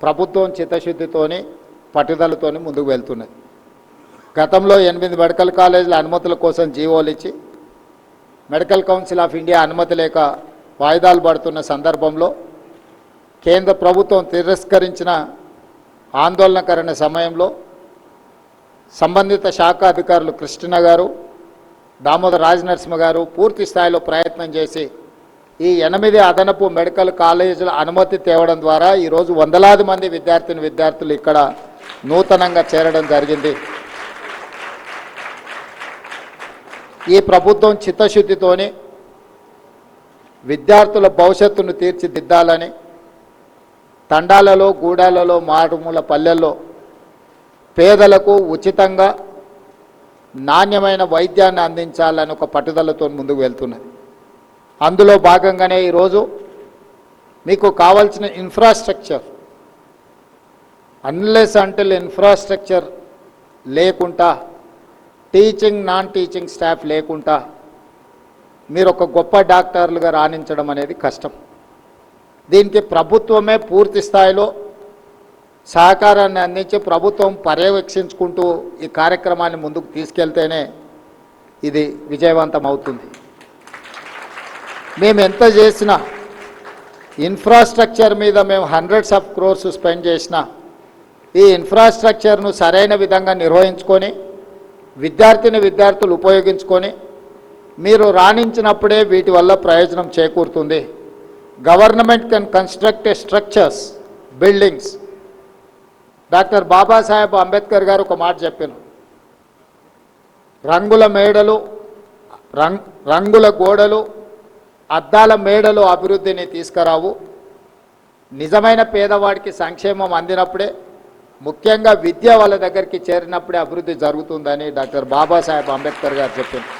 ప్రభుత్వం చిత్తశుద్ధితోని పట్టుదలతోని ముందుకు వెళ్తున్నది. గతంలో ఎనిమిది మెడికల్ కాలేజీల అనుమతుల కోసం జీవోలు ఇచ్చి మెడికల్ కౌన్సిల్ ఆఫ్ ఇండియా అనుమతి లేక వాయిదాలు పడుతున్న సందర్భంలో కేంద్ర ప్రభుత్వం తిరస్కరించిన ఆందోళనకరణ సమయంలో సంబంధిత శాఖ అధికారులు కృష్ణ గారు దామోదర్ రాజనరసింహ గారు పూర్తి స్థాయిలో ప్రయత్నం చేసి ఈ ఎనిమిది అదనపు మెడికల్ కాలేజీల అనుమతి తేవడం ద్వారా ఈరోజు వందలాది మంది విద్యార్థిని విద్యార్థులు ఇక్కడ నూతనంగా చేరడం జరిగింది. ఈ ప్రభుత్వం చిత్తశుద్ధితోని విద్యార్థుల భవిష్యత్తును తీర్చిదిద్దాలని తండాలలో గూడాలలో మారుమూల పల్లెల్లో పేదలకు ఉచితంగా నాణ్యమైన వైద్యాన్ని అందించాలని ఒక పట్టుదలతో ముందుకు వెళ్తున్నది. అందులో భాగంగానే ఈరోజు మీకు కావాల్సిన ఇన్ఫ్రాస్ట్రక్చర్ అన్లెస్ అంటల్ ఇన్ఫ్రాస్ట్రక్చర్ లేకుండా టీచింగ్ నాన్ టీచింగ్ స్టాఫ్ లేకుండా మీరు ఒక గొప్ప డాక్టర్లుగా రాణించడం అనేది కష్టం. దీనికి ప్రభుత్వమే పూర్తి స్థాయిలో సహకారాన్ని అందించి ప్రభుత్వం పర్యవేక్షించుకుంటూ ఈ కార్యక్రమాన్ని ముందుకు తీసుకెళ్తేనే ఇది విజయవంతం అవుతుంది. మేము ఎంత చేసినా ఇన్ఫ్రాస్ట్రక్చర్ మీద మేము హండ్రెడ్స్ ఆఫ్ క్రోర్స్ స్పెండ్ చేసినా ఈ ఇన్ఫ్రాస్ట్రక్చర్ను సరైన విధంగా నిర్వహించుకొని విద్యార్థిని విద్యార్థులు ఉపయోగించుకొని మీరు రాణించినప్పుడే వీటి వల్ల ప్రయోజనం చేకూరుతుంది. Government can construct structures buildings doctor Babasaheb Ambedkar garu ఒక మాట చెప్పారు. రంగుల మేడలు రంగ్ రంగుల గోడలు అద్దాల మేడలు అభివృద్ధిని తీసుకురావు. నిజమైన పేదవాడికి సంక్షేమం అందినప్పుడే ముఖ్యంగా విద్య వాళ్ళ దగ్గరికి చేరినప్పుడే అభివృద్ధి జరుగుతుందని డాక్టర్ బాబాసాహెబ్ అంబేద్కర్ గారు చెప్పింది.